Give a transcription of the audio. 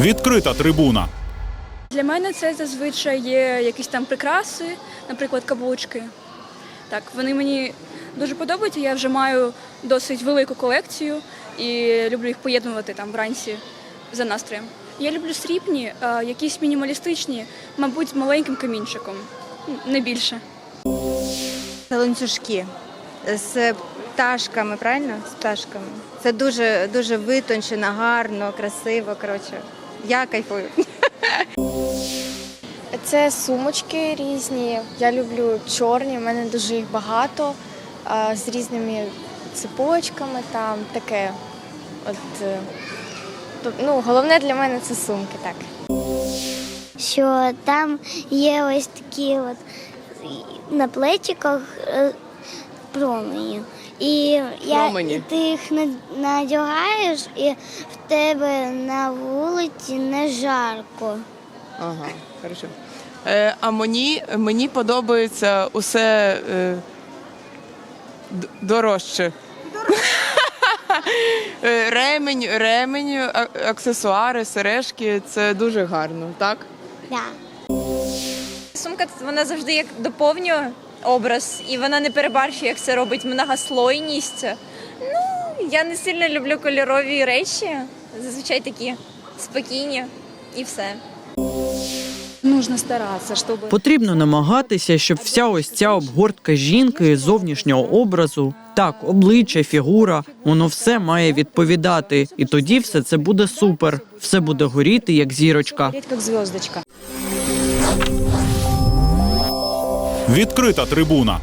Відкрита трибуна. Для мене це зазвичай є якісь там прикраси, наприклад, каблучки. Так, вони мені дуже подобаються. Я вже маю досить велику колекцію і люблю їх поєднувати там вранці за настроєм. Я люблю срібні, якісь мінімалістичні, мабуть, з маленьким камінчиком, не більше. Це ланцюжки з пташками, правильно? З пташками. Це дуже дуже витончено, гарно, красиво. Коротше, я кайфую. Це сумочки різні. Я люблю чорні, в мене дуже їх багато, з різними цепочками, там таке. От, е, ну, головне для мене це сумки, так. що там є ось такі от на плечиках е, промені. І, я, Промені. і ти їх на- надягаєш, і в тебе на вулиці не жарко. Ага, хорошо. Е, а мені, мені подобається усе е, дорожче. Е, Ремень, ремень, аксесуари, сережки це дуже гарно, так? Да. Сумка вона завжди як доповнює образ, і вона не перебарщує, як це робить многослойність. Ну, я не сильно люблю кольорові речі, зазвичай такі спокійні і все. Нужно стараться, чтобы Потрібно намагатися, щоб вся ось ця обгортка жінки, зовнішнього образу, так, обличчя, фігура, воно все має відповідати. І тоді все це буде супер. Все буде горіти, як зірочка. гореть как Відкрита трибуна.